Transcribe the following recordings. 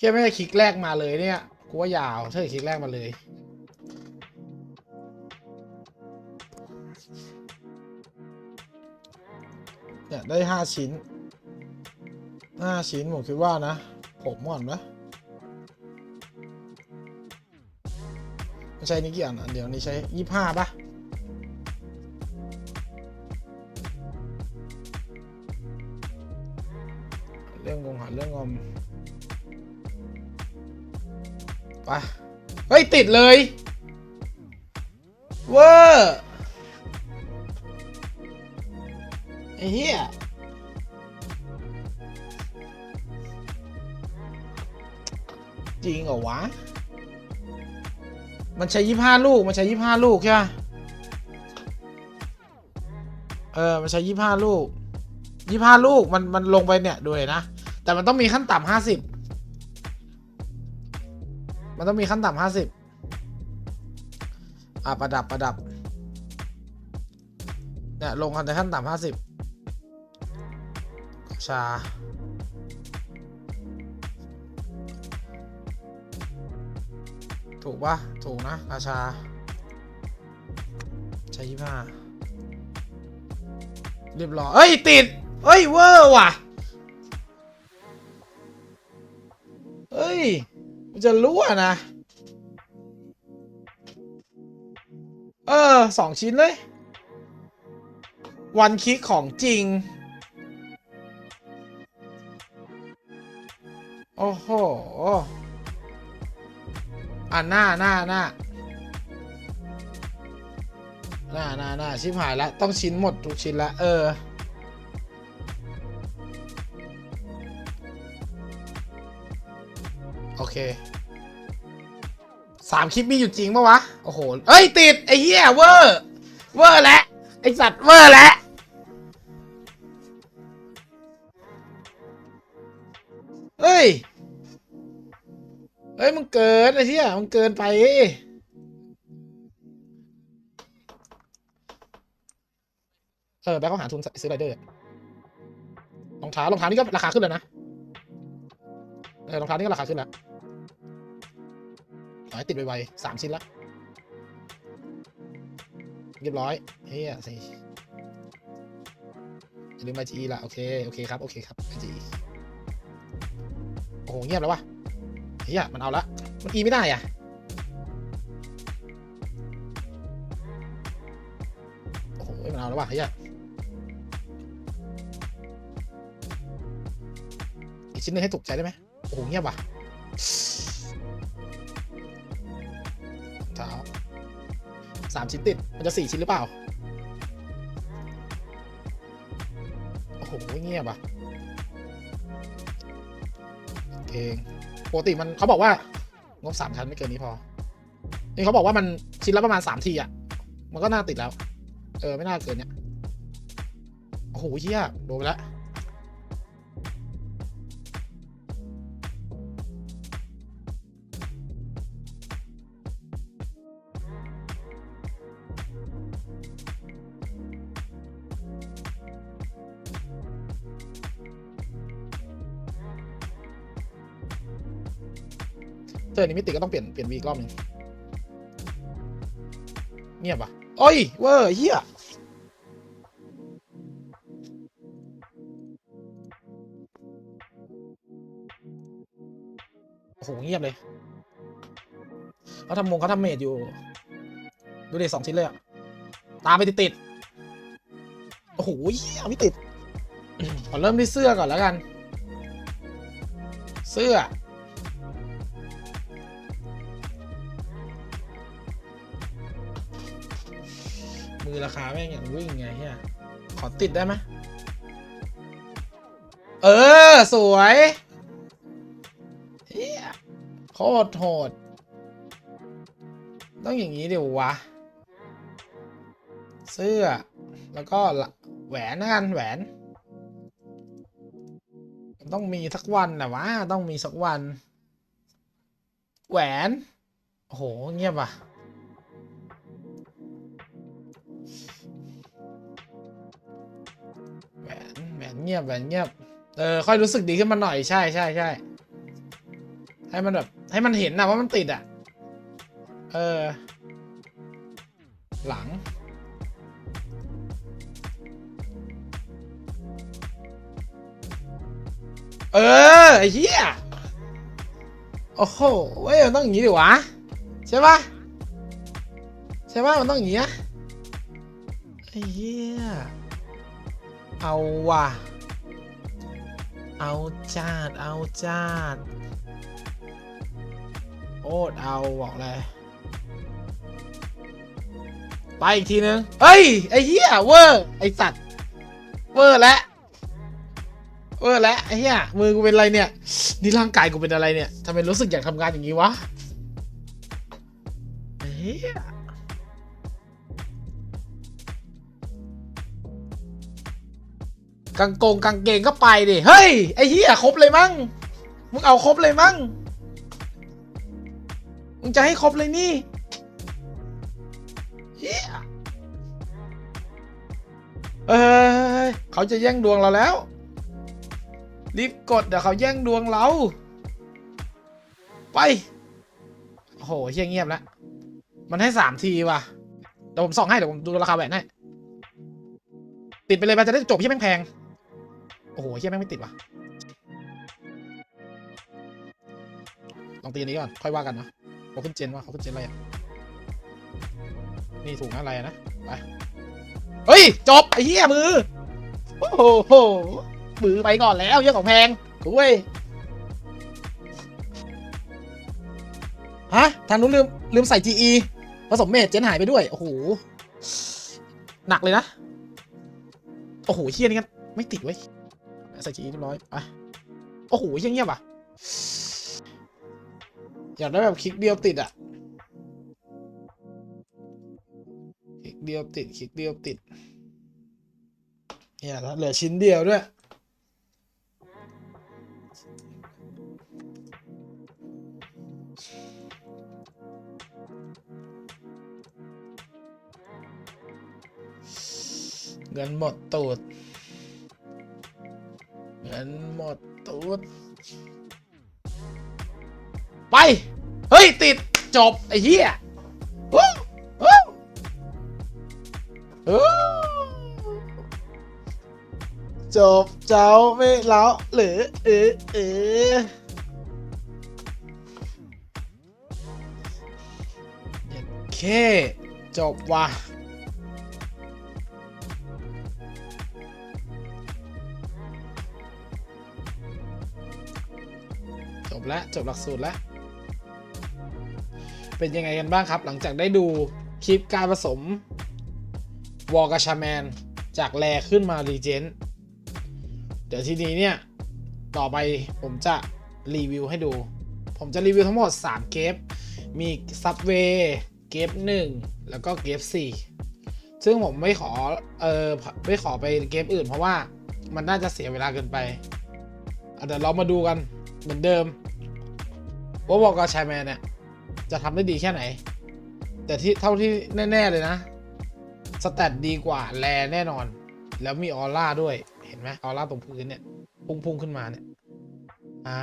เฮียไม่ได้คลิกแรกมาเลยเนี่ยกูว่ายาวถ้าคลิกแรกมาเลย เนี่ยได้ห้าชิ้นห้าชิ้นผมคิดว่านะ ผมก่อนนะใช่นี่กี่อันอะเดี๋ยวนี้ใช้ยี่ห้าปะเเฮ้ย ติดเลยเวอร์ไอ้เหี้ยจริงเหรอวะ มันใช้ยี่ห้าลูก มันใช้ยี่ห้าลูกใช่ปะเออ มันใช้ยี่ห้าลูกยี่ห้าลูก มัน มันลงไปเนี่ยด้วยนะ แต่มันต้องมีขั้นต่ำห้าสิบ มันต้องมีขั้นต่ำห้าสิบอะประดับประดับเนี่ยลงกันในขั้นต่ำห้าสิบชาถูกปะถูกนะราชาใช้ยี่ห้าเรียบร้อยเอ้ย ติด เอ้ย เวอร์ว่ะ เอ้ย จะรู้อะนะ เออสองชิ้นเลย วันคิกของจริง โอ้โห อะ หน้าหน้าหน้าหน้าหน้าหน้าชิบหายแล้ว ต้องชิ้นหมดทุกชิ้นละเออโอเค สามคลิปมีอยู่จริงปะวะ โอ้โห เอ้ย ติด ไอ้เหี้ยเวอร์ เวอร์แล้วไอสัตว์เวอร์แล้วเฮ้ย เฮ้ย มึงเกินไอ้เหี้ยมึงเกินไปเออแบ็คเขาหาทุนซื้อไรเดอร์รองเท้ารองเท้านี่ก็ราคาขึ้นแล้วนะ เออรองเท้านี่ก็ราคาขึ้นแล้ว ให้ติดไวๆสามชิ้นละ เรียบร้อยเฮียสิอย่าลืมไอจีละโอเค โอเคครับ โอเคครับไอจีโอ้โห เงียบแล้ววะเฮียมันเอาละ มันอีไม่ได้อะโอ้โหมันเอาแล้ววะเฮียอีกชิ้นนึงให้ถูกใจได้ไหมโอ้โห เงียบว่ะ สามชิ้นติด มันจะสี่ชิ้นหรือเปล่า โอ้โห เงียบว่ะเองปกติมันเขาบอกว่างบสามชั้นไม่เกินนี้พอ นี่เขาบอกว่ามันชิ้นละประมาณสามทีอะ มันก็น่าติดแล้ว เออ ไม่น่าเกินเนี้ยโอ้โหเฮียโดนไปแล้ว เจอนี้มิติก็ต้องเปลี่ยนเปลี่ยนวีอีกรอบหนึ่งเงียบอะโอ้ยเวอร์เฮียโอ้โหเงียบเลยเขาทำมงเขาทำเมดอยู่ ดูเด็สองชิ้นเลยอะตามไปติดติดโอ้โหเฮียไม่ติดขอเริ่มที่เสื้อก่อนแล้วกัน เสื้อ ราคาแม่งอย่างวิ่งไงเฮียขอติดได้ไหมเออ สวยเฮียโคตรโหด ต้องอย่างนี้เดี๋ยววะ เสื้อ แล้วก็แหวนนะกันแหวน ต้องมีสักวันนะวะ ต้องมีสักวัน แหวน โอ้โห เงียบว่ะ งียบแหวนเงียบ เออ ค่อยรู้สึกดีขึ้นมาหน่อยใช่ใช่ใช่ให้มันแบบ ให้มันเห็นนะว่ามันติดอะ เออ หลัง เออไอ้เหี้ยโอ้โหเว้ยมันต้องอย่างนี้ดิวะ ใช่ปะใช่ปะมันต้องอย่างนี้นะไอ้เหี้ยเอาว่ะ เอาจาด เอาจาด โอดเอาบอกเลยไปอีกทีนึง เฮ้ย ไอ้เหี้ยเวอร์ไอ้สัตว์เวอร์แล้วเวอร์แล้วไอ้เหี้ยมือกูเป็นอะไรเนี่ย นี่ร่างกายกูเป็นอะไรเนี่ยทำไมรู้สึกอยากทำงานอย่างนี้วะไอ้เหี้ย กางกงกางเกงก็ไปดิ เฮ้ย ไอ้เหี้ยครบเลยมั้ง มึงเอาครบเลยมั้ง มึงจะให้ครบเลยนี่เฮียเอ้ยเขาจะแย่งดวงเราแล้ว รีบกดเดี๋ยวเขาแย่งดวงเรา ไป โอ้โหเฮียเงียบแล้ว มันให้สามทีว่ะ เดี๋ยวผมส่องให้เดี๋ยวผมดูราคาแหวนให้ติดไปเลยมันจะได้จบเฮียแม่งแพง อ้โหเฮียแม่งไม่ติดว่ะลองตีอันนี้ก่อนค่อยว่ากันนะเขาขึ้นเจนว่าเขาขึ้นเจนอะไรอะนี่ถูกนะอะไรนะไปเฮ้ยจบไอ้เหี้ยมือโอ้โหมือไปก่อนแล้วเยอะของแพงกูเว้ยฮะทางนู้นลืมลืมใส่ GE ผสมเมจเจนหายไปด้วย โอ้โห หนักเลยนะ โอ้โหเฮียนี่กันไม่ติดเว้ย ใส่ GE เรียบร้อยไปโอ้โหเฮียเงียบอะอยากได้แบบคลิกเดียวติดอะคลิกเดียวติดคลิกเดียวติดเนี่ยแล้วเหลือชิ้นเดียวด้วยเงินหมดตูด เงินหมดตูดไป เฮ้ย ติดจบ ไอ้เหี้ยจบเจ้าไม่เล้าหรือเออเออโอเค จบว่ะ จบหลักสูตรแล้ว เป็นยังไงกันบ้างครับ หลังจากได้ดูคลิปการผสมวอลกาชาแมน จากแรขึ้นมารีเจนเดี๋ยวทีนี้เนี่ย ต่อไปผมจะรีวิวให้ดู ผมจะรีวิวทั้งหมด 3 เกฟมีซับเวย์เกฟ1 แล้วก็เกฟ4 ซึ่งผมไม่ขอ เออไม่ขอไปเกฟอื่นเพราะว่ามันน่าจะเสียเวลาเกินไป เดี๋ยวเรามาดูกันเหมือนเดิม ว่าวอลกาชายแมนเนี่ย จะทำได้ดีแค่ไหน แต่ที่เท่าที่แน่ ๆ เลยนะ สแตทดีกว่าแลแน่นอน แล้วมีออร่าด้วย เห็นไหมออร่าตรงพื้นเนี่ย พุ่งๆขึ้นมาเนี่ย อ่า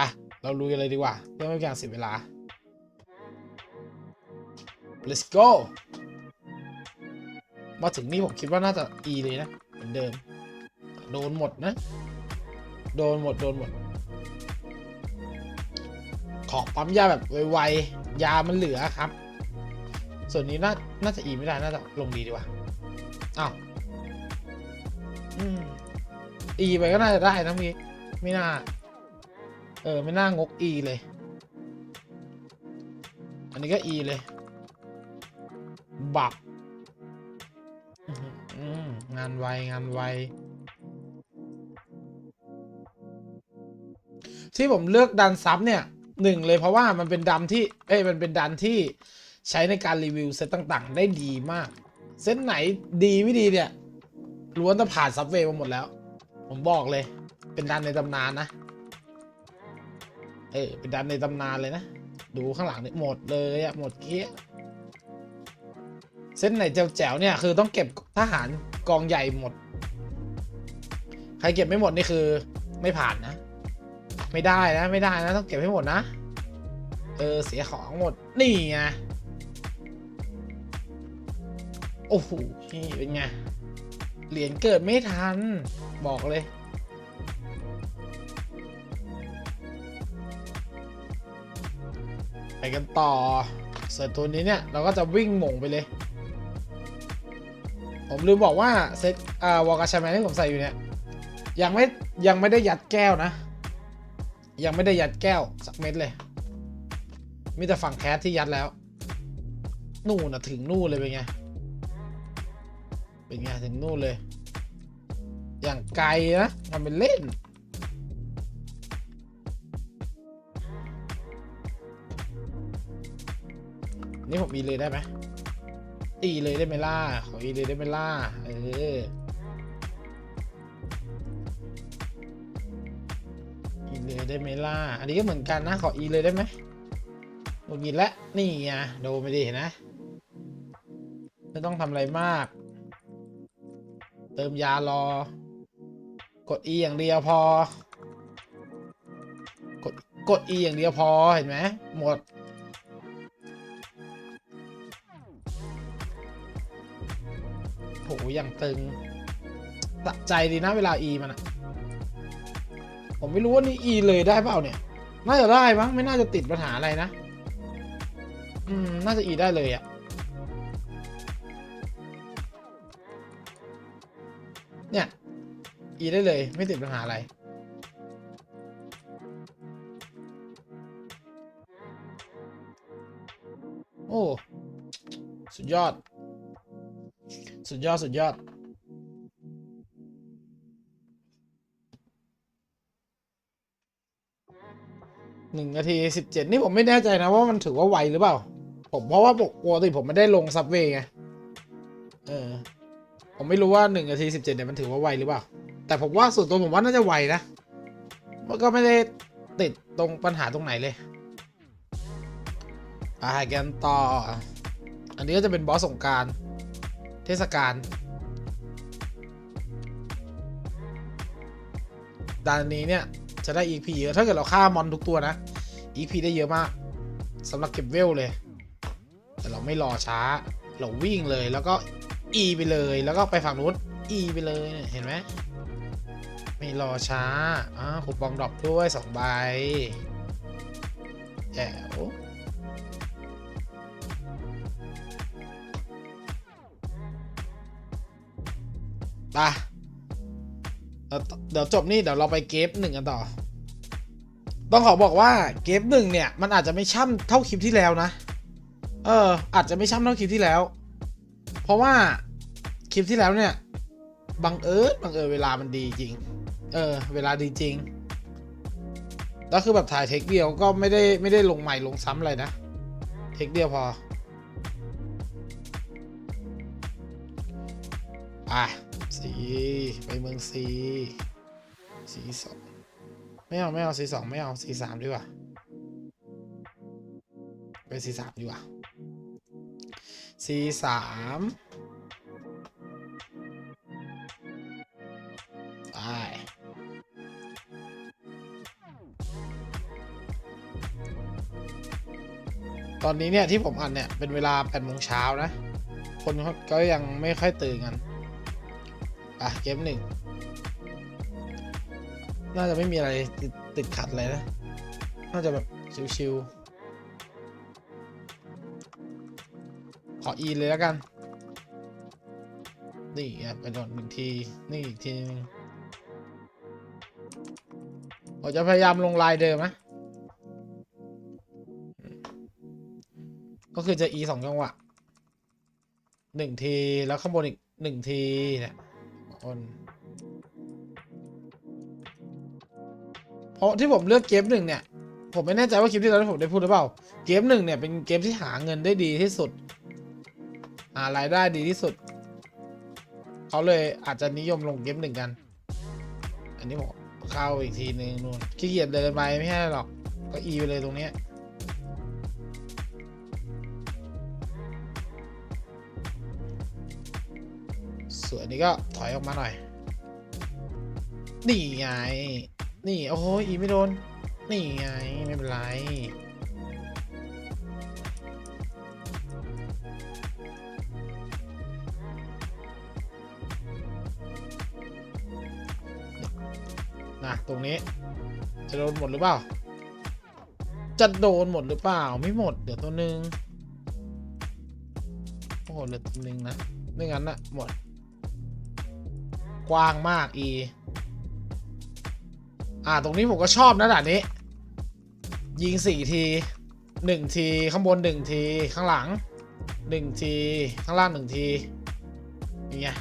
อะ เราลุยกันเลยดีกว่าเพื่อไม่เป็นการเสียเวลา let's go มาถึงนี่ผมคิดว่าน่าจะ E เลยนะ เหมือนเดิม โดนหมดนะ โดนหมด โดนหมด ขอปั๊มยาแบบไวๆยามันเหลือครับ ส่วนนี้น่าน่าจะอีไม่ได้น่าจะลงดีดีกว่าอ้าวอืมอีไปก็น่าจะได้นะมีไม่น่า เออ ไม่น่างกอีเลย อันนี้ก็อีเลย บับงานไว งานไว ที่ผมเลือกดันซับเนี่ย หนึ่งเลยเพราะว่ามันเป็นดันที่เอ้ยมันเป็นดันที่ใช้ในการรีวิวเซตต่างๆ ได้ดีมาก เซตไหนดีไม่ดีเนี่ยล้วนจะผ่านซับเวย์มาหมดแล้ว ผมบอกเลย เป็นดันในตำนานนะ เออเป็นดันในตำนานเลยนะ ดูข้างหลังเนี่ยหมดเลยอะหมดเกี้ยเส้นไหนแจ๋วๆเนี่ยคือต้องเก็บทหารกองใหญ่หมด ใครเก็บไม่หมดนี่คือไม่ผ่านนะ ไม่ได้นะไม่ได้นะต้องเก็บให้หมดนะ เออเสียของหมดนี่ไงโอ้โหนี่เป็นไงเหรียญเกิดไม่ทัน บอกเลย ไปกันต่อเสร็จตัวนี้เนี่ย เราก็จะวิ่งหม่งไปเลย ผมลืมบอกว่าเซตอ่าวอลกาชาแมนที่ผมใส่อยู่เนี่ย ยังไม่ยังไม่ได้ยัดแก้วนะ ยังไม่ได้ยัดแก้วสักเม็ดเลย มีแต่ฝั่งแคสที่ยัดแล้ว นู่นนะถึงนู่นเลยเป็นไง เป็นไงถึงนู่นเลย อย่างไกลนะทำเป็นเล่น นี่ผมอีเลยได้ไหมอีเลยได้ไหมล่ะขออีเลยได้ไหมล่ะเออ เลยได้ไหมล่ะ อันนี้ก็เหมือนกันนะขออีเลยได้ไหมหมดกินแล้วนี่ไงโดนไปดินะ ไม่ต้องทำอะไรมาก เติมยารอ กด E อย่างเดียวพอ กดกด E อย่างเดียวพอเห็นไหมหมดโหอย่างตึงสะใจดีนะเวลา E มันอะ ผมไม่รู้ว่านี่ E เลยได้เปล่าเนี่ย น่าจะได้มั้งไม่น่าจะติดปัญหาอะไรนะ อืม น่าจะ E ได้เลยอะเนี่ย E ได้เลยไม่ติดปัญหาอะไรโอ้ สุดยอด สุดยอด สุดยอด หนึ่งนาทีสิบเจ็ดนี่ผมไม่แน่ใจนะว่ามันถือว่าไวหรือเปล่า ผมเพราะว่าปกติผมไม่ได้ลงซับเวย์ไงเออ ผมไม่รู้ว่าหนึ่งนาทีสิบเจ็ดเนี่ยมันถือว่าไวหรือเปล่า แต่ผมว่าส่วนตัวผมว่าน่าจะไวนะมันก็ไม่ได้ติดตรงปัญหาตรงไหนเลยไปกันต่อ อันนี้ก็จะเป็นบอสสงกรารเทศกาลด่านนี้เนี่ย จะได้ EP เยอะ ถ้าเกิดเราฆ่ามอนทุกตัวนะ EP ได้เยอะมากสำหรับเก็บเวลเลย แต่เราไม่รอช้า เราวิ่งเลยแล้วก็ E ไปเลย แล้วก็ไปฝั่งนู้น E ไปเลยเห็นไหมไม่รอช้าอ่าคูปองดรอปด้วยสองใบแจ๋วไปเดี๋ยว เดี๋ยวจบนี่เดี๋ยวเราไปเกฟหนึ่งกันต่อ ต้องขอบอกว่าเกฟหนึ่งเนี่ย มันอาจจะไม่ช่ำเท่าคลิปที่แล้วนะ เออ อาจจะไม่ช่ำเท่าคลิปที่แล้ว เพราะว่าคลิปที่แล้วเนี่ยบังเอิญบังเอิญเวลามันดีจริง เออ เวลาดีจริงแล้วคือแบบถ่ายเทคเดียวก็ไม่ได้ไม่ได้ลงใหม่ลงซ้ำอะไรนะ เทคเดียวพอ อะ ไปเมืองสีสีสองไม่เอาไม่เอาสีสองไม่เอาสีสามดีกว่า ไปสีสามดีกว่าสีสามไปตอนนี้เนี่ยที่ผมอัดเนี่ยเป็นเวลา8โมงเช้านะ คนก็ยังไม่ค่อยตื่นกัน อะเกมหนึ่งน่าจะไม่มีอะไรติดติดขัดเลยนะ น่าจะแบบชิวๆ ขออีเลยแล้วกัน นี่อะไปโดนหนึ่งที นี่อีกทีนึงผมจะพยายามลงลายเดิมนะ ก็คือจะ e สองจังหวะหนึ่งที แล้วข้างบนอีกหนึ่งทีเนี่ย คน เพราะที่ผมเลือกเกมหนึ่งเนี่ย ผมไม่แน่ใจว่าคลิปที่แล้วผมได้พูดหรือเปล่า เกมหนึ่งเนี่ยเป็นเกมที่หาเงินได้ดีที่สุดหารายได้ดีที่สุด เขาเลยอาจจะนิยมลงเกมหนึ่งกัน อันนี้ผมเข้าอีกทีนึงนู่นขี้เกียจเดินไปไม่ใช่หรอก ก็อีไปเลยตรงเนี้ย ส่วนอันนี้ก็ถอยออกมาหน่อย นี่ไง นี่โอ้โหอีไม่โดน นี่ไงไม่เป็นไรนะตรงนี้ จะโดนหมดหรือเปล่า จะโดนหมดหรือเปล่า ไม่หมด เดี๋ยวตัวหนึ่งโอ้โหเหลือตัวหนึ่งนะไม่งั้นนะหมด กว้างมากอีอ่า ตรงนี้ผมก็ชอบนะด่านนี้ ยิงสี่ทีหนึ่งที ข้างบนหนึ่งที ข้างหลังหนึ่งที ข้างล่างหนึ่งที อย่างเงี้ย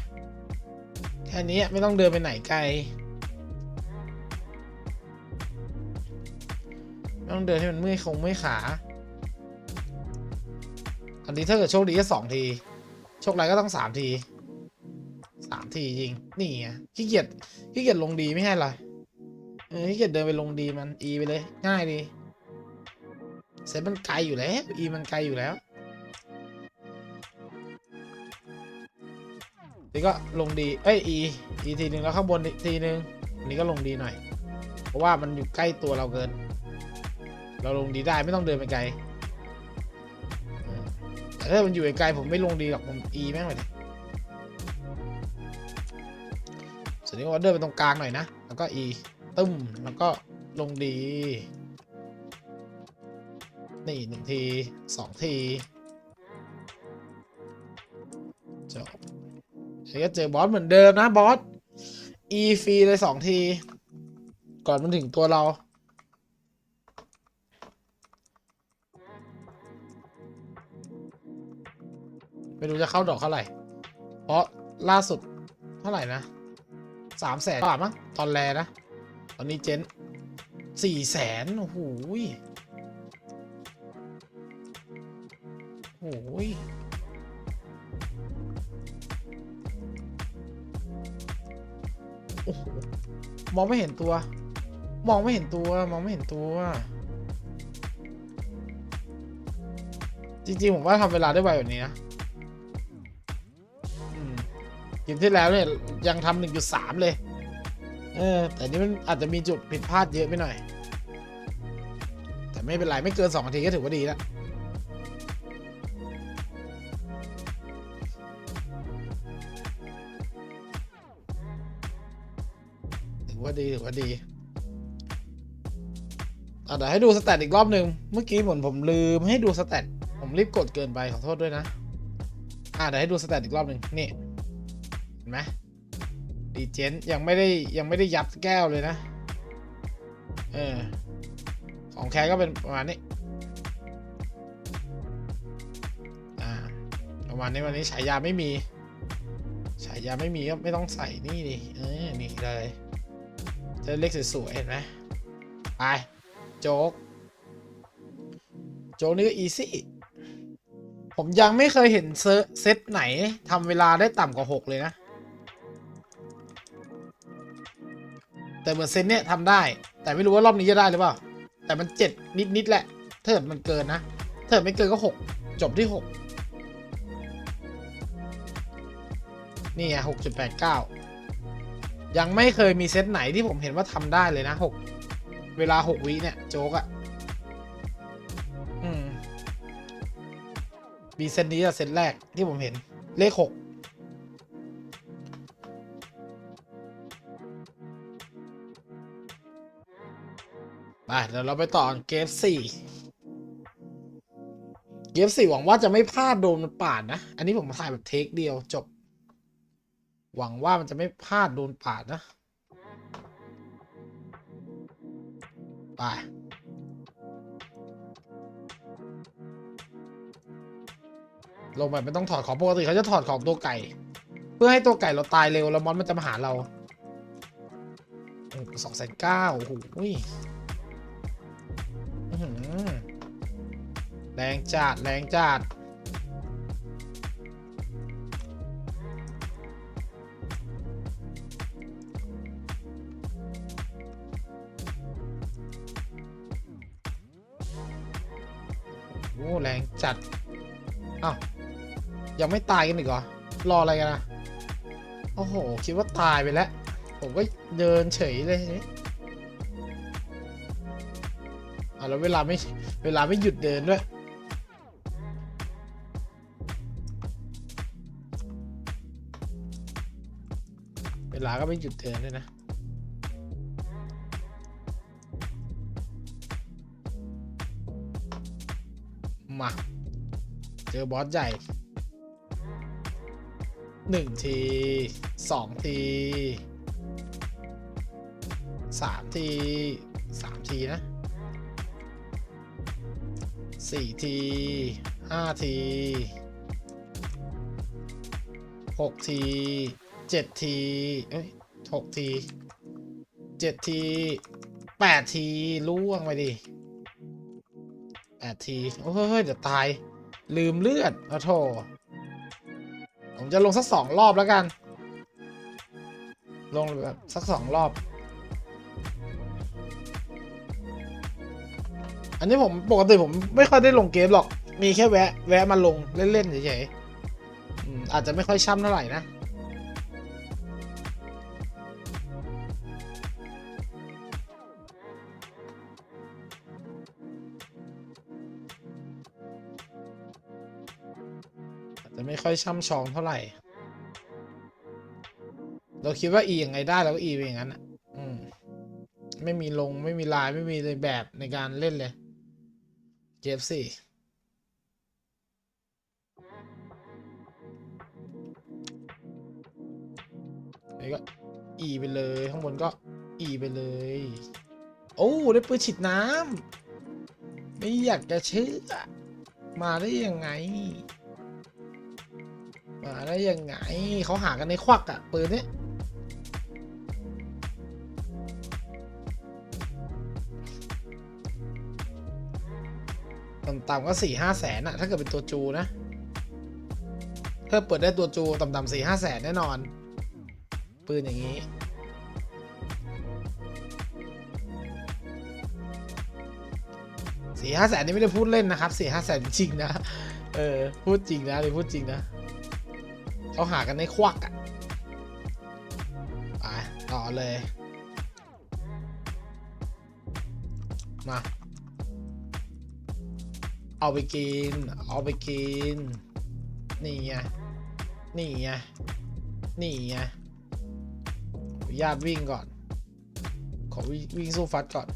แค่นี้ไม่ต้องเดินไปไหนไกล ไม่ต้องเดินให้มันเมื่อยคงเมื่อยขา อันนี้ถ้าเกิดโชคดีก็สองที โชคร้ายก็ต้องสามที สามทียิง นี่ไงขี้เกียจขี้เกียจลงดีไม่ใช่เหรอเออขี้เกียจเดินไปลงดีมันอีไปเลย ง่ายดีเซตมันไกลอยู่แล้วอีมันไกลอยู่แล้วนี่ก็ลงดีเอ้ยอีอีทีหนึ่งแล้วข้างบนอีทีหนึ่งอันนี้ก็ลงดีหน่อย เพราะว่ามันอยู่ใกล้ตัวเราเกิน เราลงดีได้ไม่ต้องเดินไปไกลแต่ถ้ามันอยู่ไกลผมไม่ลงดีหรอกผมอีแม่งเลย ส่วนนี้ก็เดินไปตรงกลางหน่อยนะ แล้วก็อีตึ้ม แล้วก็ลงดี นี่หนึ่งทีสองที จบแล้วก็เจอบอสเหมือนเดิมนะบอส อีฟรีเลยสองที ก่อนมันถึงตัวเราไม่รู้จะเข้าดอกเท่าไหร่ เพราะล่าสุดเท่าไหร่นะ สามแสนบาทมั้งตอนแรนะ ตอนนี้เจนสี่แสนโอ้โหโอ้โหยมองไม่เห็นตัว มองไม่เห็นตัว มองไม่เห็นตัว จริง ๆ ผมว่าทำเวลาได้ไวกว่านี้นะ เกมที่แล้วเนี่ยยังทำหนึ่งจุดสามเลย เออ แต่นี่มันอาจจะมีจุดผิดพลาดเยอะไปหน่อย แต่ไม่เป็นไร ไม่เกินสองนาทีก็ถือว่าดีแล้วถือว่าดีถือว่าดีอะเดี๋ยวให้ดูสแตทอีกรอบหนึ่งเมื่อกี้ผมผมลืมให้ดูสแตทผมรีบกดเกินไปขอโทษด้วยนะ อะเดี๋ยวให้ดูสแตทอีกรอบหนึ่งนี่ เห็นไหมดีเจนยังไม่ได้ยังไม่ได้ยัดแก้วเลยนะ เออ ของแคร์ก็เป็นประมาณนี้ อ่า ประมาณนี้วันนี้ฉายาไม่มี ฉายาไม่มีก็ไม่ต้องใส่นี่ดิเออ นี่เลยจะเล็กสวยๆเห็นไหมไป โจ๊ก โจ๊กนี่ก็อีซี่ผมยังไม่เคยเห็นเซตเซตไหนทำเวลาได้ต่ำกว่าหกเลยนะ แต่เหมือนเซตเนี้ยทำได้ แต่ไม่รู้ว่ารอบนี้จะได้หรือเปล่า แต่มันเจ็ดนิดนิดแหละถ้าเกิดมันเกินนะถ้าเกิดไม่เกินก็หกจบที่หกนี่ไงหกจุดแปดเก้ายังไม่เคยมีเซตไหนที่ผมเห็นว่าทำได้เลยนะหกเวลาหกวิเนี่ย โจ๊กอะอืมมีเซตนี้อะเซตแรกที่ผมเห็นเลขหก ไปเดี๋ยวเราไปต่อเกมสี่เกมสี่หวังว่าจะไม่พลาดโดนมันปาดนะ อันนี้ผมถ่ายแบบเทคเดียวจบ หวังว่ามันจะไม่พลาดโดนปาดนะ ไปลงไปไม่ต้องถอดของปกติเขาจะถอดของตัวไก่ เพื่อให้ตัวไก่เราตายเร็วแล้วมอนมันจะมาหาเราสองแสนเก้าโอ้โห รงจัดแรงจัดโอ้แรงจัดอ้าวยังไม่ตายกันอีกเหรอ รออะไรกันนะโอ้โห คิดว่าตายไปแล้ว ผมก็เดินเฉยเลยอะแล้วเวลาไม่ เวลาไม่หยุดเดินด้วย ก็ไม่หยุดเดินด้วยนะ มา เจอบอสใหญ่หนึ่งทีสองทีสามทีสามทีนะสี่ทีห้าทีหกที เจ็ดทีเอ้ยหกทีเจ็ดทีแปดทีล่วงไปดิแปดทีโอ้ยเดี๋ยวตาย ลืมเลือดอ้โถผมจะลงสักสองรอบแล้วกัน ลงแบบสักสองรอบ อันนี้ผมปกติผมไม่ค่อยได้ลงเกมหรอก มีแค่แวะ แวะมาลงเล่นๆเฉยๆอืมอาจจะไม่ค่อยช่ำเท่าไหร่นะ ค่อยช่ำชองเท่าไหร่ เราคิดว่า E ยังไงได้เราก็ E ไปอย่างนั้นอะอืมไม่มีลงไม่มีลายไม่มีในแบบในการเล่นเลยเกฟสี่นี่ก็ E ไปเลย ข้างบนก็ E ไปเลย โอ้ได้ปืนฉีดน้ำไม่อยากจะเชื่อมาได้ยังไง มาได้ยังไงเขาหากันในควักอะปืนเนี้ยต่ำๆก็สี่ห้าแสนอะถ้าเกิดเป็นตัวจูนะถ้าเปิดได้ตัวจูต่ำๆสี่ห้าแสนแน่นอน ปืนอย่างนี้สี่ห้าแสนนี่ไม่ได้พูดเล่นนะครับสี่ห้าแสนจริงนะ เออ พูดจริงนะเลยพูดจริงนะ เขาหากันในควักอะไปต่อเลย มา เอาไปกิน เอาไปกิน นี่ไง นี่ไง นี่ไงญาตวิ่งก่อน ขอวิ่งวิ่งสู้ฟัดก่อน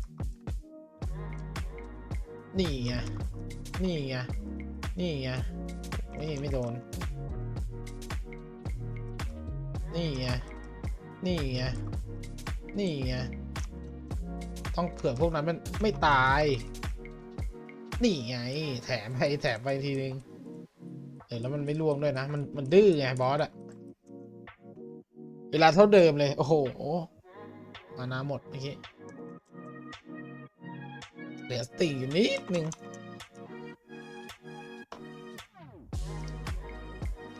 นี่ไง นี่ไง นี่ไงไม่ไม่โดน นี่ไง นี่ไง นี่ไง ต้องเผื่อพวกนั้นมันไม่ตาย นี่ไง แถมไปแถมไปทีนึง เออแล้วมันไม่ล่วงด้วยนะ มันมันดื้อไงบอสอะ เวลาเท่าเดิมเลย โอ้โห มานาหมดเมื่อกี้ เหลือสติอยู่นิดนึง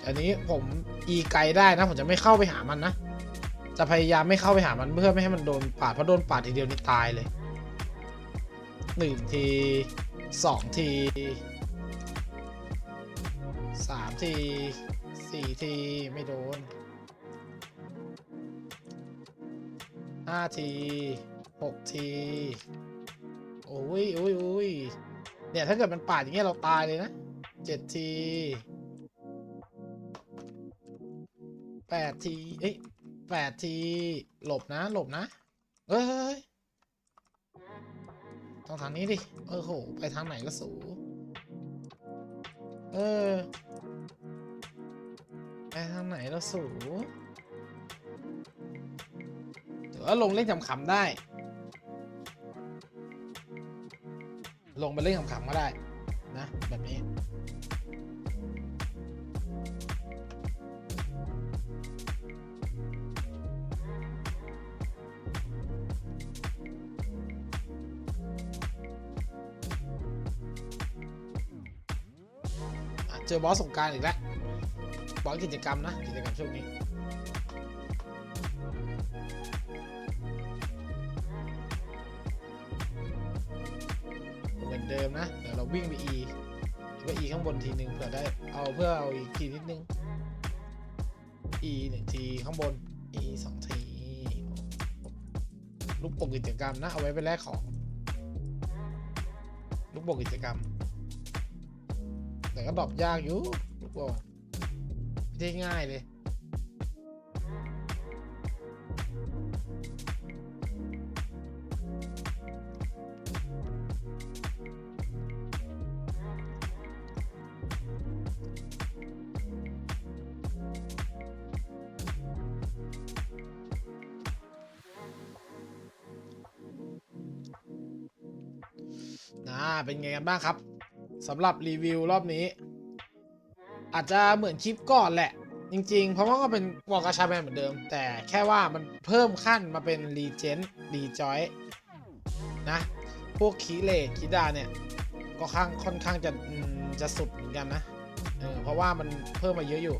อันนี้ผม อีไกลได้นะ ผมจะไม่เข้าไปหามันนะ จะพยายามไม่เข้าไปหามันเพื่อไม่ให้มันโดนปาดเพราะโดนปาดทีเดียวนี่ตายเลยหนึ่งทีสองทีสามทีสี่ทีไม่โดนห้าทีหกทีโอ้ยโอ้ยโอ้ยเนี่ยถ้าเกิดมันปาดอย่างเงี้ยเราตายเลยนะเจ็ดที แปดทีเอ้ยแปดที หลบนะ หลบนะ เอ้ยต้องทางนี้ดิ เออโห ไปทางไหนก็สูเออ ไปทางไหนแล้วสูหรือว่าลงเล่นขำๆได้ ลงไปเล่นขำๆก็ได้ นะ แบบนี้ เจอบอสสงการอีกแล้ว บอสกิจกรรมนะ กิจกรรมช่วงนี้ เหมือนเดิมนะ เดี๋ยวเราวิ่งไป E ไป E ข้างบนทีหนึ่งเผื่อได้ เอาเพื่อเอาอีกทีนิดนึง E หนึ่งทีข้างบน E สองที ลูกโป่งกิจกรรมนะ เอาไว้ไปแลกของ ลูกโป่งกิจกรรม ก็ดรอปยากอยู่ลูกโป่งไม่ได้ง่ายเลย อ่า เป็นไงกันบ้างครับ สำหรับรีวิวรอบนี้ อาจจะเหมือนคลิปก่อนแหละ จริงๆ เพราะว่าก็เป็นวอกาชาแมนเหมือนเดิม แต่แค่ว่ามันเพิ่มขั้นมาเป็นรีเจนรีจอยนะ พวกคีเลคีดาเนี่ย ก็ข้างค่อนข้างจะจะสุดเหมือนกันนะเออเพราะว่ามันเพิ่มมาเยอะอยู่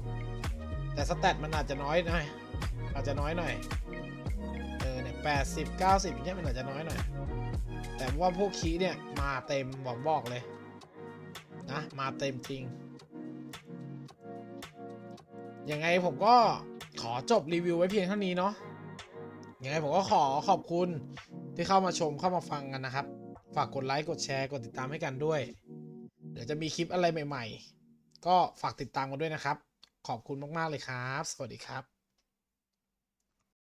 แต่สแตทมันอาจจะน้อยหน่อยอาจจะน้อยหน่อยเออเนี่ยแปดสิบเก้าสิบเนี่ยมันอาจจะน้อยหน่อยแต่ว่าพวกคีเนี่ยมาเต็มบอกบอกเลย นะ มาเต็มจริง ยังไงผมก็ขอจบรีวิวไว้เพียงเท่านี้เนาะยังไงผมก็ขอขอบคุณที่เข้ามาชมเข้ามาฟังกันนะครับ ฝากกดไลค์กดแชร์กดติดตามให้กันด้วย เดี๋ยวจะมีคลิปอะไรใหม่ ๆ ก็ฝากติดตามกันด้วยนะครับ ขอบคุณมากๆเลยครับ สวัสดีครับ